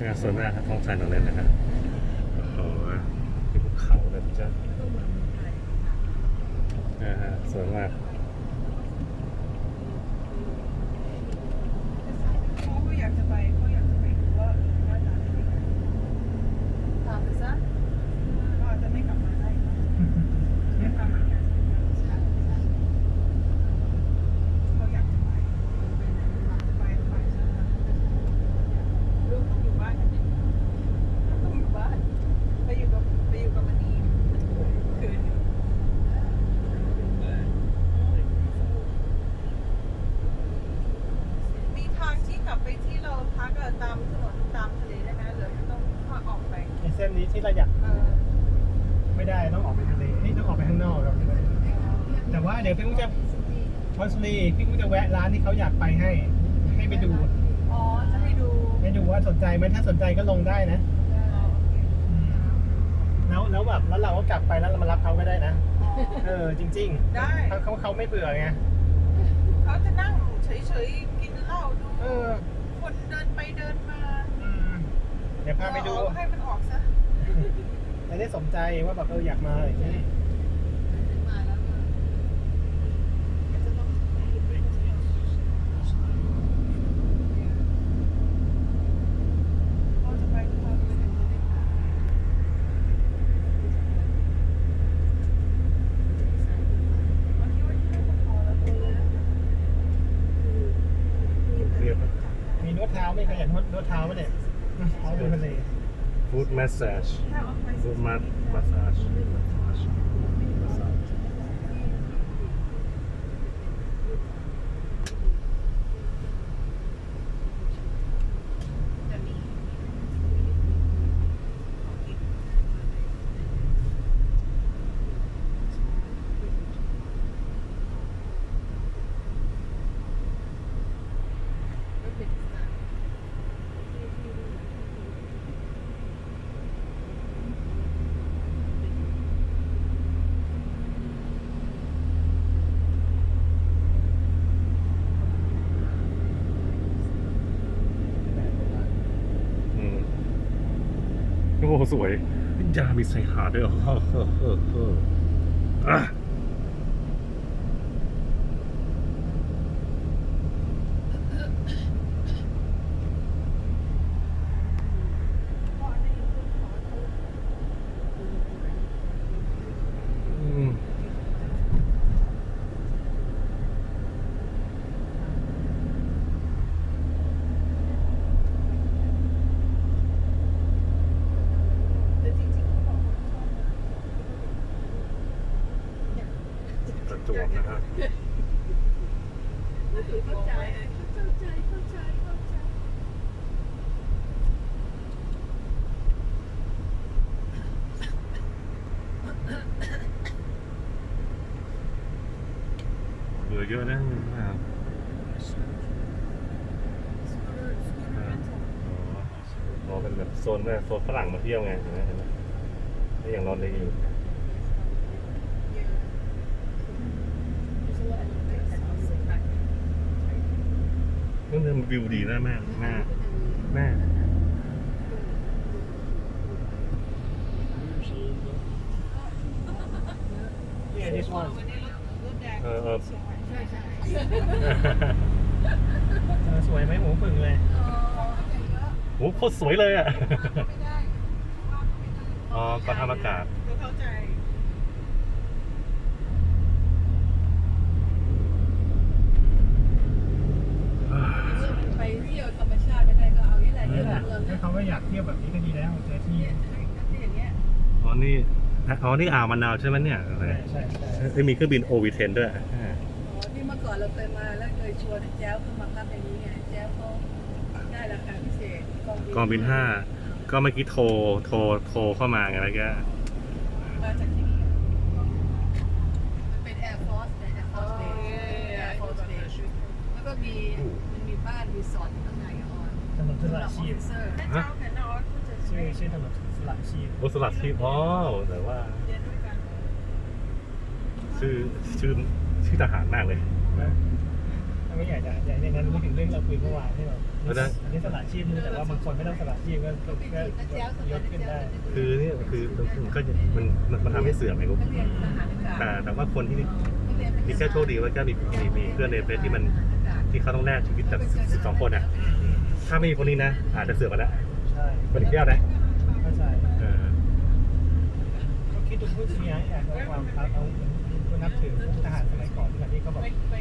เนี่ยส่วนมากครับท้องชายตรงนั้นนะครับโอ้โหมีภูเขาเลยจ้ะนะฮะสวยมาก เขาก็อยากจะไปเขาอยากจะไปดูว่าเออหน้าตาเป็นยังไง ถามไปซะ ก็อาจจะไม่กลับมาได้อีกนะไม่ทำเหมือนกันเขาอยากจะไปจะไปไปใช่ไหมลูกต้องอยู่บ้านกันดิต้องอยู่บ้านไปอยู่กับไปอยู่กับมันนีคืนหนึ่งมีทางที่กลับ ไปที่เราพักอะตามถนนตามทะเลได้ไหมหรือต้องออกไปไอ้เส้นนี้ที่เราอยากเออไม่ได้ต้องออกไปทะเลนี่ต้องออกไปข้างนอกครับแต่ว่าเดี๋ยวพี่กุ้งจะพอสลีพี่กุ้งจะแวะร้านที่เขาอยากไปให้ ให้ไปดูอ๋อจะให้ดูให้ดูว่าสนใจไหมถ้าสนใจก็ลงได้นะอ๋อโอเคอืมแล้วแล้วแบบแล้วเราก็กลับไปแล้วเรามารับเขาก็ได้นะ เออจริงได้ๆเขาเขาเขาไม่เบื่อไงเขาจะนั่งเฉยๆ กินเหล้าดู เออ คนเดินไปเดินมา อืมเดี๋ยว พาไปดูเออให้มันออกซะจะได้สนใจว่าแบบเอออยากมาอย่างนี้มาแล้วก็เขาจะไปทุกคนเลยเดี๋ยวจะได้พาวันที่วันที่ก็พอแล้วตัวเลยเรียบมีนวดเท้าไหมใครอยากนวดนวดเท้าไหมเนี่ย อืมเท้าดูทะเล ฟู้ดแมสซาจ ถ้าออกไป ฟู้ดมาสมาสซาจมาสซาจ จะมี ไม่เป็นสาย อืมโอ้สวยยามีไซหาด้วยเออเออเออเอออะ พ่อได้ยินคนขอโทษ อืม แต่จริงๆเขาบอกว่าชอบ ประ จวบนะครับเข้าใจเข้าใจเข้าใจเข้าใจเหลือเยอะนะนะครับสกูตเตอร์สกูตเตอร์เรนทัลอ๋อเป็นแบบโซนแม่โซนฝรั่งมาเที่ยวไงเห็นไหมเห็นไหมอย่างนอนเลยอยู่เยอะ เรื่องเดิม วิวดีนะแม่แม่แม่เนี่ย this one วันนี้รถรถแดงเออเออเชียงใหม่ใช่ใช่เออสวยไหมหมูปึ่งเลยอ๋อโหโคตรสวยเลยอะไม่ได้อ๋อกองทัพอากาศก็เข้าใจ ไปเที่ยวธรรมชาติไม่ได้ก็เอาที่ไหน นี่ ที่ แห เมืละองถ้านะเขาก็อยากเที่ยวแบบนี้ก็ดีแล้วเจอที่เนี่ยที่อย่างเงี้ยอ๋อนี่อ๋อนี่อ่าวมะนาวใช่ไหมเนี่ยอะไรใช่ใช่ใช่เอ้ยมีเครื่องบินโอวีเทนด้วยอ่าอ๋อนี่เมื่อก่อนเราเคยมาแล้วเคยชวนแจ้วขึ้นมาพักอย่างนี้ไงแจ้วเขาได้ราคาพิเศษกองบินห้าก็เมื่อกี้โทรโทรโทรเข้ามาไงแล้วก็มาจากที่นี่มันเป็น Air Force เนี่ย Air Force Base Air Force Base แล้วก็มีมันมีบ้านรีสอร์ทข้างในอ่อน ถนนสสำหละรับออชีพฟิเซอร์แม่เจ้ากับน้าออสก็จะชื่อชื่อถนนสละชีพโอสลัดที่อ๋อแต่ว่าเรียนด้วยกันชื่อชื่อชื่อทหารมากเลย นะถ้าไม่อยากจะอยากในนั้นนึกถึงเรื่องเราคุยเมื่อวานที่แบบอันนี้สละชีพนะแต่ว่าบางคนไม่ต้องสละชีพก็ก็ก็ยกขึ้นได้คือเนี่ยคือมันก็จะมันมันมันทำให้เสื่อมไงลูกก็เรียนทหารอากาศแต่แต่ว่าคนที่มีแค่โชคดีว่าก็มีมีมีเพื่อนในเฟซที่มันที่เขาต้องแลกชีวิตจากสิบสองคนอะ ถ้าไม่มีคนนี้นะ อาจจะเสื่อมไปแล้วใช่คนอีกแก้วนะเข้าใจเออก็คิดดูพูดทีนี้อยากเอาความเอาเอานับถือทหารสมัยก่อนที่เขาบอกไปไป